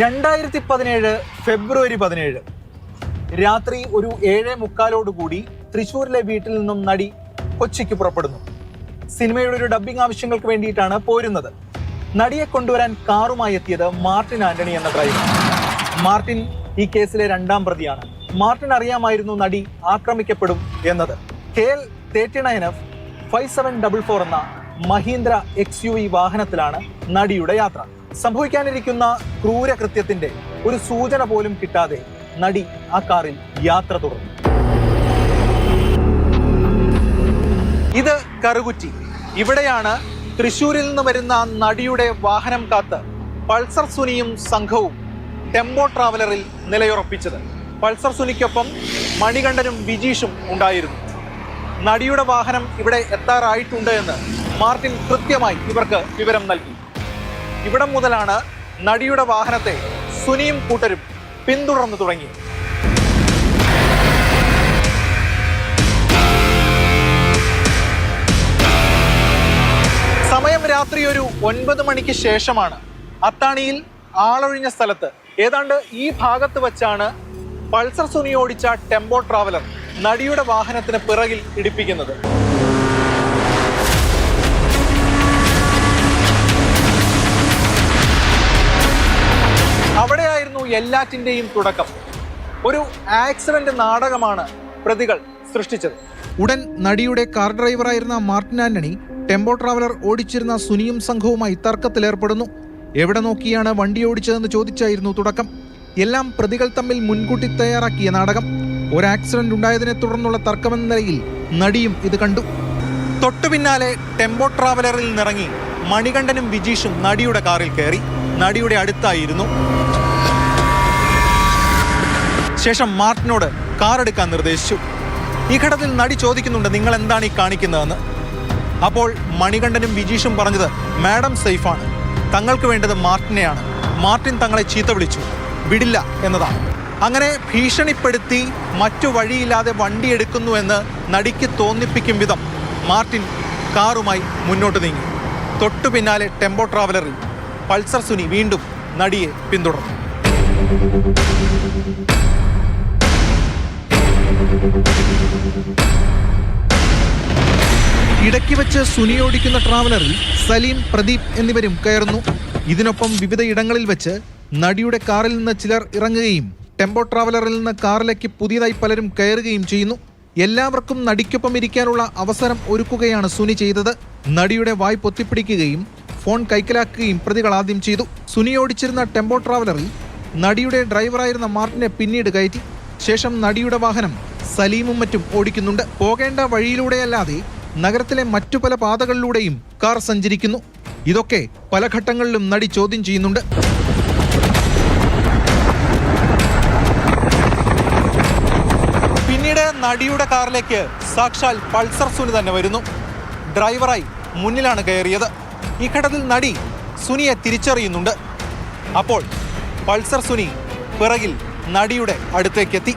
രണ്ടായിരത്തി പതിനേഴ് ഫെബ്രുവരി പതിനേഴ്. രാത്രി ഒരു ഏഴേ മുക്കാലോടുകൂടി തൃശൂരിലെ വീട്ടിൽ നിന്നും നടി കൊച്ചിക്ക് പുറപ്പെടുന്നു. സിനിമയുടെ ഒരു ഡബ്ബിംഗ് ആവശ്യങ്ങൾക്ക് വേണ്ടിയിട്ടാണ് പോരുന്നത്. നടിയെ കൊണ്ടുവരാൻ കാറുമായി എത്തിയത് മാർട്ടിൻ ആന്റണി എന്ന ഡ്രൈവർ മാർട്ടിൻ ഈ കേസിലെ രണ്ടാം പ്രതിയാണ്. മാർട്ടിൻ അറിയാമായിരുന്നു നടി ആക്രമിക്കപ്പെടും എന്നത്. K L thirty nine F five seven double four എന്ന മഹീന്ദ്ര എക്സ് യു വാഹനത്തിലാണ് നടിയുടെ യാത്ര. സംഭവിക്കാനിരിക്കുന്ന ക്രൂരകൃത്യത്തിന്റെ ഒരു സൂചന പോലും കിട്ടാതെ നടി ആ കാറിൽ യാത്ര തുടർന്നു. ഇത് കറുകുറ്റി. ഇവിടെയാണ് തൃശൂരിൽ നിന്ന് വരുന്ന നടിയുടെ വാഹനം കാത്ത് പൾസർ സുനിയും സംഘവും ടെമ്പോ ട്രാവലറിൽ നിലയുറപ്പിച്ചത്. പൾസർ സുനിക്കൊപ്പം മണികണ്ഠനും വിജീഷും ഉണ്ടായിരുന്നു. നടിയുടെ വാഹനം ഇവിടെ എത്താറായിട്ടുണ്ട് എന്ന് മാർട്ടിൻ കൃത്യമായി ഇവർക്ക് വിവരം നൽകി. ഇവിടം മുതലാണ് നടിയുടെ വാഹനത്തെ സുനിയും കൂട്ടരും പിന്തുടർന്നു തുടങ്ങി. സമയം രാത്രി ഒരു ഒൻപത് മണിക്ക് ശേഷമാണ് അത്താണിയിൽ ആളൊഴിഞ്ഞ സ്ഥലത്ത്. ഏതാണ്ട് ഈ ഭാഗത്ത് വച്ചാണ് പൾസർ സുനി ഓടിച്ച ടെമ്പോ ട്രാവലർ നടിയുടെ വാഹനത്തിന് പിറകിൽ ഇടിപ്പിക്കുന്നത്. എല്ലാറ്റിന്റെയും തുടക്കം. ഒരു ആക്സിഡന്റ് നാടകമാണ് പ്രതികൾ സൃഷ്ടിച്ചത്. ഉടൻ നടിയുടെ കാർ ഡ്രൈവറായിരുന്ന മാർട്ടിൻ ആന്റണി ടെമ്പോ ട്രാവലർ ഓടിച്ചിരുന്ന സുനിയും സംഘവുമായി തർക്കത്തിലേർപ്പെടുന്നു എവിടെ നോക്കിയാണ് വണ്ടി ഓടിച്ചതെന്ന് ചോദിച്ചായിരുന്നു തുടക്കം. എല്ലാം പ്രതികൾ തമ്മിൽ മുൻകൂട്ടി തയ്യാറാക്കിയ നാടകം. ഒരു ആക്സിഡന്റ് ഉണ്ടായതിനെ തുടർന്നുള്ള തർക്കമെന്ന നിലയിൽ നടിയും ഇത് കണ്ടു. തൊട്ടു പിന്നാലെ ടെമ്പോ ട്രാവലറിൽ നിന്നിറങ്ങി മണികണ്ഠനും വിജീഷും നടിയുടെ കാറിൽ കയറി. നടിയുടെ അടുത്തായിരുന്നു. ശേഷം മാർട്ടിനോട് കാർ എടുക്കാൻ നിർദ്ദേശിച്ചു. ഈ ഘട്ടത്തിൽ നടി ചോദിക്കുന്നുണ്ട് നിങ്ങൾ എന്താണ് ഈ കാണിക്കുന്നതെന്ന്? അപ്പോൾ മണികണ്ഠനും വിജീഷും പറഞ്ഞത് മാഡം സേഫാണ്. തങ്ങൾക്ക് വേണ്ടത് മാർട്ടിനെയാണ്. മാർട്ടിൻ തങ്ങളെ ചീത്ത വിളിച്ചു. വിടില്ല എന്നതാണ്. അങ്ങനെ ഭീഷണിപ്പെടുത്തി മറ്റു വഴിയില്ലാതെ വണ്ടി എടുക്കുന്നു എന്ന് നടിക്ക് തോന്നിപ്പിക്കും വിധം മാർട്ടിൻ കാറുമായി മുന്നോട്ട് നീങ്ങി. തൊട്ടു പിന്നാലെ ടെമ്പോ ട്രാവലറിൽ പൾസർ സുനി വീണ്ടും നടിയെ പിന്തുടർന്നു. ഇടയ്ക്ക് വെച്ച് സുനി ഓടിക്കുന്ന ട്രാവലറിൽ സലീം പ്രദീപ് എന്നിവരും കയറുന്നു. ഇതിനൊപ്പം വിവിധ ഇടങ്ങളിൽ വെച്ച് നടിയുടെ കാറിൽ നിന്ന് ചിലർ ഇറങ്ങുകയും ടെമ്പോ ട്രാവലറിൽ നിന്ന് കാറിലേക്ക് പുതിയതായി പലരും കയറുകയും ചെയ്യുന്നു. എല്ലാവർക്കും നടിക്കൊപ്പം ഇരിക്കാനുള്ള അവസരം ഒരുക്കുകയാണ് സുനി ചെയ്തത്. നടിയുടെ വായ് പൊത്തിപ്പിടിക്കുകയും ഫോൺ കൈക്കലാക്കുകയും പ്രതികൾ ആദ്യം ചെയ്തു. സുനി ഓടിച്ചിരുന്ന ടെമ്പോ ട്രാവലറിൽ നടിയുടെ ഡ്രൈവറായിരുന്ന മാർട്ടിനെ പിന്നീട് കയറ്റി. ശേഷം നടിയുടെ വാഹനം സലീമും മറ്റും ഓടിക്കുന്നുണ്ട്. പോകേണ്ട വഴിയിലൂടെയല്ലാതെ നഗരത്തിലെ മറ്റു പല പാതകളിലൂടെയും കാർ സഞ്ചരിക്കുന്നു. ഇതൊക്കെ പല ഘട്ടങ്ങളിലും നടി ചോദ്യം ചെയ്യുന്നുണ്ട്. പിന്നീട് നടിയുടെ കാറിലേക്ക് സാക്ഷാൽ പൾസർ സുനി തന്നെ വരുന്നു. ഡ്രൈവറായി മുന്നിലാണ് കയറിയത്. ഈ ഘട്ടത്തിൽ നടി സുനിയെ തിരിച്ചറിയുന്നുണ്ട്. അപ്പോൾ പൾസർ സുനി പിറകിൽ നടിയുടെ അടുത്തേക്കെത്തി.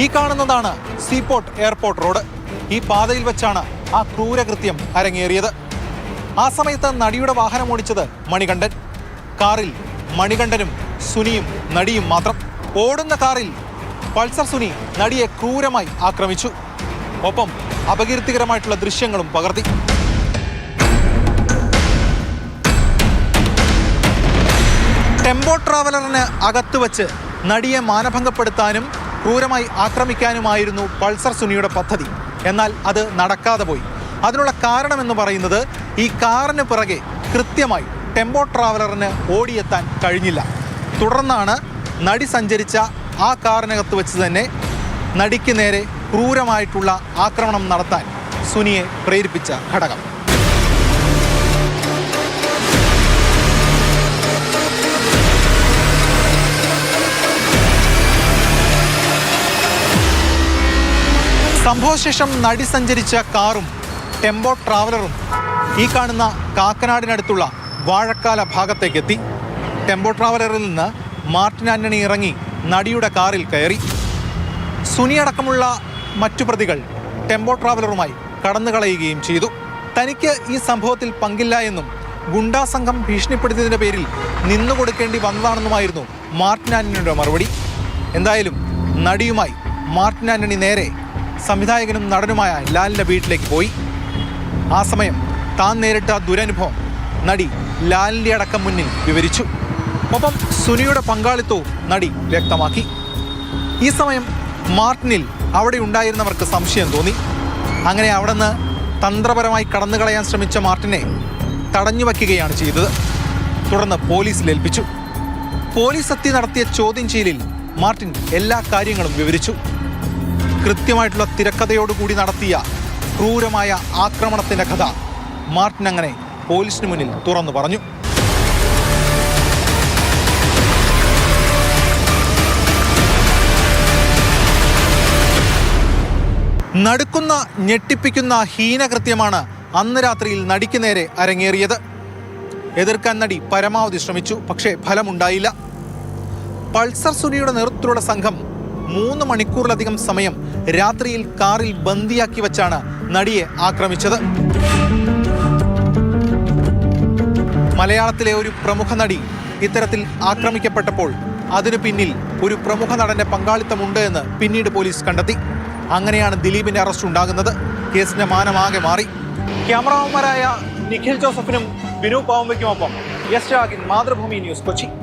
ഈ കാണുന്നതാണ് സീപോർട്ട് എയർപോർട്ട് റോഡ്. ഈ പാതയിൽ വെച്ചാണ് ആ ക്രൂരകൃത്യം അരങ്ങേറിയത്. ആ സമയത്ത് നടിയുടെ വാഹനം ഓടിച്ചത് മണികണ്ഠൻ. കാറിൽ മണികണ്ഠനും സുനിയും നടിയും മാത്രം. ഓടുന്ന കാറിൽ പൾസർ സുനി നടിയെ ക്രൂരമായി ആക്രമിച്ചു. ഒപ്പം അപകീർത്തികരമായിട്ടുള്ള ദൃശ്യങ്ങളും പകർത്തി. ടെമ്പോ ട്രാവലറിന് അകത്ത് വച്ച് നടിയെ മാനഭംഗപ്പെടുത്താനും ക്രൂരമായി ആക്രമിക്കാനുമായിരുന്നു പൾസർ സുനിയുടെ പദ്ധതി. എന്നാൽ അത് നടക്കാതെ പോയി. അതിനുള്ള കാരണമെന്ന് പറയുന്നത് ഈ കാറിന് പിറകെ കൃത്യമായി ടെമ്പോ ട്രാവലറിന് ഓടിയെത്താൻ കഴിഞ്ഞില്ല. തുടർന്നാണ് നടി സഞ്ചരിച്ച ആ കാറിനകത്ത് വെച്ച് തന്നെ നടിക്ക് നേരെ ക്രൂരമായിട്ടുള്ള ആക്രമണം നടത്താൻ സുനിയെ പ്രേരിപ്പിച്ച ഘടകം. സംഭവശേഷം നടി സഞ്ചരിച്ച കാറും ടെമ്പോ ട്രാവലറും ഈ കാണുന്ന കാക്കനാടിനടുത്തുള്ള വാഴക്കാല ഭാഗത്തേക്കെത്തി. ടെമ്പോ ട്രാവലറിൽ നിന്ന് മാർട്ടിൻ ആന്റണി ഇറങ്ങി നടിയുടെ കാറിൽ കയറി. സുനി അടക്കമുള്ള മറ്റു പ്രതികൾ ടെമ്പോ ട്രാവലറുമായി കടന്നുകളയുകയും ചെയ്തു. തനിക്ക് ഈ സംഭവത്തിൽ പങ്കില്ല എന്നും ഗുണ്ടാ സംഘം ഭീഷണിപ്പെടുത്തിയതിന്റെ പേരിൽ നിന്നുകൊടുക്കേണ്ടി വന്നതാണെന്നുമായിരുന്നു മാർട്ടിൻ ആന്റണിയുടെ മറുപടി. എന്തായാലും നടിയുമായി മാർട്ടിൻ ആന്റണി നേരെ സംവിധായകനും നടനുമായ ലാലിന്റെ വീട്ടിലേക്ക് പോയി. ആ സമയം താൻ നേരിട്ട ദുരനുഭവം നടി ലാലിന്റെ അടക്കം മുന്നിൽ വിവരിച്ചു. ഒപ്പം സുനിയുടെ പങ്കാളിത്തവും നടി വ്യക്തമാക്കി. ഈ സമയം മാർട്ടിനിൽ അവിടെ ഉണ്ടായിരുന്നവർക്ക് സംശയം തോന്നി. അങ്ങനെ അവിടെ നിന്ന് തന്ത്രപരമായി കടന്നു കളയാൻ ശ്രമിച്ച മാർട്ടിനെ തടഞ്ഞു വയ്ക്കുകയാണ് ചെയ്തത്. തുടർന്ന് പോലീസിൽ ഏൽപ്പിച്ചു. പോലീസ് എത്തി നടത്തിയ ചോദ്യം ചെയ്യലിൽ മാർട്ടിൻ എല്ലാ കാര്യങ്ങളും വിവരിച്ചു. കൃത്യമായിട്ടുള്ള തിരക്കഥയോടുകൂടി നടത്തിയ ക്രൂരമായ ആക്രമണത്തിന്റെ കഥ മാർട്ടിൻ അങ്ങനെ പോലീസിന് മുന്നിൽ തുറന്നു പറഞ്ഞു. നടുക്കുന്ന ഞെട്ടിപ്പിക്കുന്ന ഹീനകൃത്യമാണ് അന്ന് രാത്രിയിൽ നടിക്ക് നേരെ അരങ്ങേറിയത്. എതിർക്കാൻ നടി പരമാവധി ശ്രമിച്ചു പക്ഷേ ഫലമുണ്ടായില്ല. പൾസർ സുനിയുടെ നേതൃത്വത്തിലുള്ള സംഘം മൂന്ന് മണിക്കൂറിലധികം സമയം രാത്രിയിൽ കാറിൽ ബന്ദിയാക്കി വച്ചാണ് നടിയെ ആക്രമിച്ചത്. മലയാളത്തിലെ ഒരു പ്രമുഖ നടി ഇത്തരത്തിൽ ആക്രമിക്കപ്പെട്ടപ്പോൾ അതിനു പിന്നിൽ ഒരു പ്രമുഖ നടന്റെ പങ്കാളിത്തമുണ്ട് എന്ന് പിന്നീട് പോലീസ് കണ്ടെത്തി. അങ്ങനെയാണ് ദിലീപിന്റെ അറസ്റ്റ് ഉണ്ടാകുന്നത്. കേസിന്റെ മാനമാകെ മാറി. ക്യാമറാമാരായ നിഖിൽ ജോസഫിനും ബിനു പാവുമ്പയ്ക്കുമൊപ്പം യെസ് രാഗിൻ മാതൃഭൂമി ന്യൂസ് കൊച്ചി.